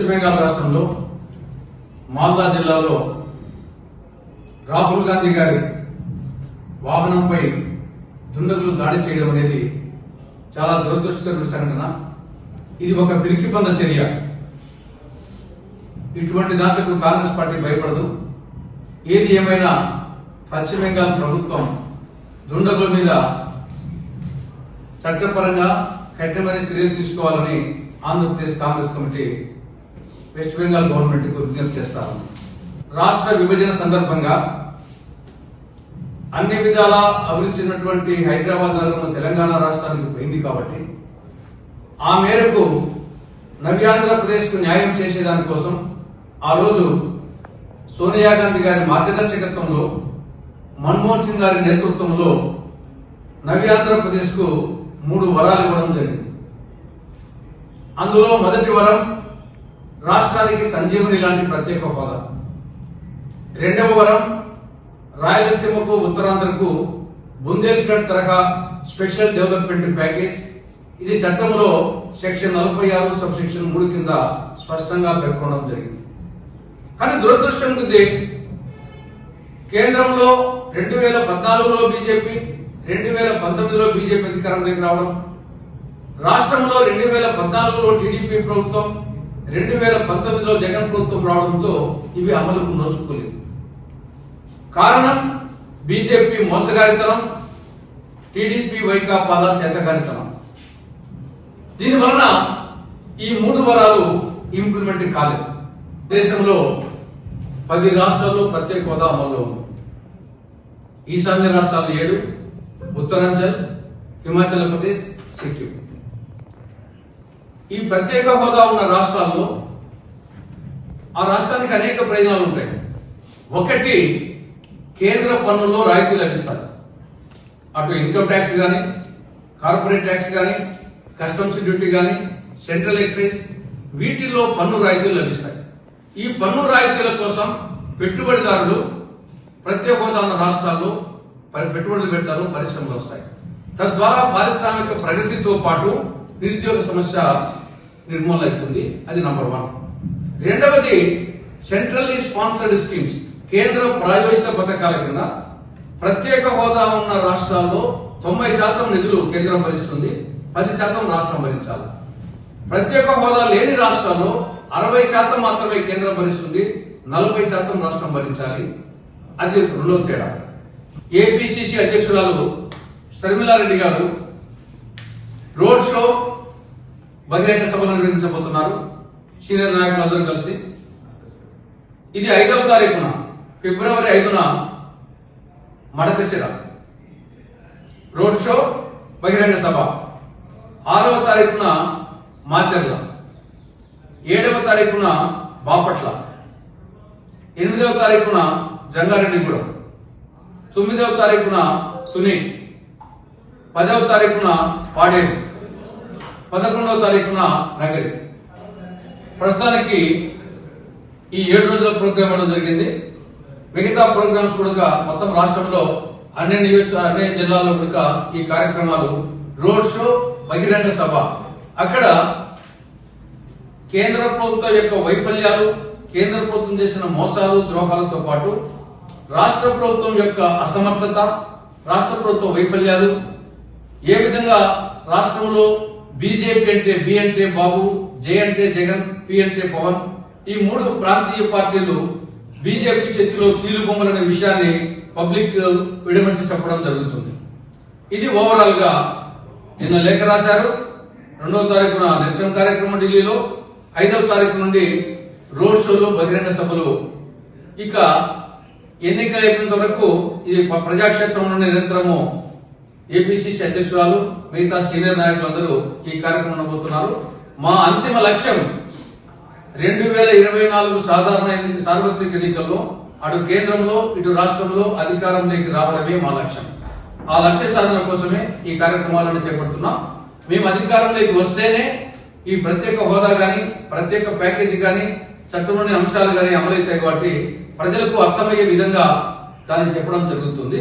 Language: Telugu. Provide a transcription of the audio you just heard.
పశ్చిమ బెంగాల్ రాష్ట్రంలో మాల్దా జిల్లాలో రాహుల్ గాంధీ గారి వాహనంపై దుండగులు దాడి చేయడం అనేది చాలా దురదృష్టకరమైన సంఘటన. ఇది ఒక పిరికి పంద చర్య. ఇటువంటి దాంట్లకు కాంగ్రెస్ పార్టీ భయపడదు. ఏది ఏమైనా పశ్చిమ బెంగాల్ ప్రభుత్వం దుండగుల మీద చట్టపరంగా కఠినమైన చర్యలు తీసుకోవాలని Andhra Pradesh Congress committee West Bengal గవర్నమెంట్కు విజ్ఞప్తి చేస్తారు రాష్ట్ర విభజన సందర్భంగా అన్ని విధాల అభివృద్ధి చెందినటువంటి హైదరాబాద్ నగరం తెలంగాణ రాష్ట్రానికి పోయింది కాబట్టి ఆ మేరకు నవ్యాంధ్రప్రదేశ్కు న్యాయం చేసేదానికోసం ఆ రోజు సోనియా గాంధీ గారి మార్గదర్శకత్వంలో మన్మోహన్ సింగ్ గారి నేతృత్వంలో నవ్యాంధ్రప్రదేశ్కు మూడు వరాలు ఇవ్వడం జరిగింది. అందులో మొదటి వరం రాష్ట్రానికి సంజీవని లాంటి ప్రత్యేక హోదా. రెండవ వరం రాయలసీమకు ఉత్తరాంధ్రకు బుందేల్ఖండ్ తరహా స్పెషల్ డెవలప్మెంట్ ప్యాకేజ్. ఇది చట్టంలో సెక్షన్ నలభై ఆరు సబ్ సెక్షన్ మూడు కింద స్పష్టంగా పేర్కొనడం జరిగింది. కానీ దురదృష్టం ఉంది. కేంద్రంలో రెండు వేల పద్నాలుగులో బీజేపీ రెండు వేల పంతొమ్మిదిలో బీజేపీ అధికారంలోకి రావడం. రాష్ట్రంలో రెండు వేల పద్నాలుగులో టీడీపీ ప్రభుత్వం రెండు వేల పంతొమ్మిదిలో జగన్ ప్రభుత్వం రావడంతో ఇవి అమలుకు నోచుకోలేదు. కారణం బీజేపీ మోసగారితనం టీడీపీ వైకాపాల చేతగారితనం దీనివలన ఈ మూడు వరాలు ఇంప్లిమెంట్ కాలేదు. దేశంలో పది రాష్ట్రాల్లో ప్రత్యేక హోదా అమల్లో ఉంది. ఈశాన్య రాష్ట్రాలు ఏడు ఉత్తరాంచల్ హిమాచల్ ప్రదేశ్ సిక్కిం. ఈ ప్రత్యేక హోదా ఉన్న రాష్ట్రాల్లో ఆ రాష్ట్రానికి అనేక ప్రయోజనాలు ఉంటాయి. ఒకటి కేంద్ర పన్నుల్లో రాయితీ లభిస్తారు అటు ఇన్కమ్ ట్యాక్స్ కానీ కార్పొరేట్ ట్యాక్స్ కానీ కస్టమ్స్ డ్యూటీ కానీ సెంట్రల్ ఎక్సైజ్ వీటిల్లో పన్ను రాయితీలు లభిస్తాయి. ఈ పన్ను రాయితీల కోసం పెట్టుబడిదారులు ప్రత్యేక హోదా ఉన్న రాష్ట్రాల్లో పరి- పెట్టుబడులు పెడతారు పరిశ్రమలు వస్తాయి. తద్వారా పారిశ్రామిక ప్రగతితో పాటు నిరుద్యోగ సమస్య నిర్మూలన అవుతుంది అది నంబర్ వన్ రెండవది సెంట్రల్లీ స్పాన్సర్డ్ స్కీమ్స్ కేంద్ర ప్రాయోజిత పథకాల కింద ప్రత్యేక హోదా ఉన్న రాష్ట్రాల్లో తొంభై శాతం నిధులు కేంద్రం భరిస్తుంది. పది శాతం రాష్ట్రం భరించాలి. ప్రత్యేక హోదా లేని రాష్ట్రాల్లో అరవై శాతం మాత్రమే కేంద్రం భరిస్తుంది. నలభై శాతం రాష్ట్రం భరించాలి. అది రెండో తేడా. ఏపీసీసీ అధ్యక్షురాలు శర్మిలారెడ్డి గారు రోడ్ షో బహిరంగ సభలు నిర్వహించబోతున్నారు. సీనియర్ నాయకులందరూ కలిసి. ఇది ఐదవ తారీఖున ఫిబ్రవరి ఐదున మడకశిర. రోడ్ షో బహిరంగ సభ. ఆరవ తారీఖున మాచర్ల. ఏడవ తారీఖున బాపట్ల. ఎనిమిదవ తారీఖున జంగారెడ్డిగూడెం. తొమ్మిదవ తారీఖున తుని. పదవ తారీఖున పాడేరు. పదకొండవ తారీఖున నగరి. ప్రస్తుతానికి ఈ ఏడు రోజుల ప్రోగ్రామ్ ఇవ్వడం జరిగింది. మిగతా ప్రోగ్రామ్స్ కూడా మొత్తం రాష్ట్రంలో అన్ని నియోజక అన్ని జిల్లాల్లో కూడా ఈ కార్యక్రమాలు రోడ్ షో బహిరంగ సభ. అక్కడ కేంద్ర ప్రభుత్వం యొక్క వైఫల్యాలు కేంద్ర ప్రభుత్వం చేసిన మోసాలు ద్రోహాలతో పాటు రాష్ట్ర ప్రభుత్వం యొక్క అసమర్థత రాష్ట్ర ప్రభుత్వ వైఫల్యాలు ఏ విధంగా రాష్ట్రంలో బీజేపీ అంటే బి అంటే బాబు జే అంటే జగన్ పి అంటే పవన్. ఈ మూడు ప్రాంతీయ పార్టీలు బీజేపీ చేతిలో కీలు విషయాన్ని పబ్లిక్ విడమర్చి చెప్పడం జరుగుతుంది. ఇది ఓవరాల్గా నిన్న లేఖ రాశారు. రెండవ తారీఖున నిరసన కార్యక్రమం ఢిల్లీలో ఐదవ తారీఖు నుండి రోడ్ షోలు బహిరంగ సభలు. ఇక ఎన్నికలు అయిపోయినంత వరకు ఇది ప్రజాక్షేత్రంలో నిరంతరము ఏపీసీసీ అధ్యక్షురాలు మిగతా సీనియర్ నాయకులందరూ ఈ కార్యక్రమం ఉండబోతున్నారు. మా అంతిమ లక్ష్యం రెండు వేల ఇరవై నాలుగు సాధారణ సార్వత్రిక ఎన్నికల్లో అటు కేంద్రంలో ఇటు రాష్ట్రంలో అధికారంలోకి రావడమే మా లక్ష్యం. ఆ లక్ష్య సాధన కోసమే ఈ కార్యక్రమాలను చేపడుతున్నాం. మేము అధికారంలోకి వస్తేనే ఈ ప్రత్యేక హోదా కానీ ప్రత్యేక ప్యాకేజీ కానీ చట్టంలోని అంశాలు కానీ అమలవుతాయి కాబట్టి ప్రజలకు అర్థమయ్యే విధంగా దాన్ని చెప్పడం జరుగుతుంది.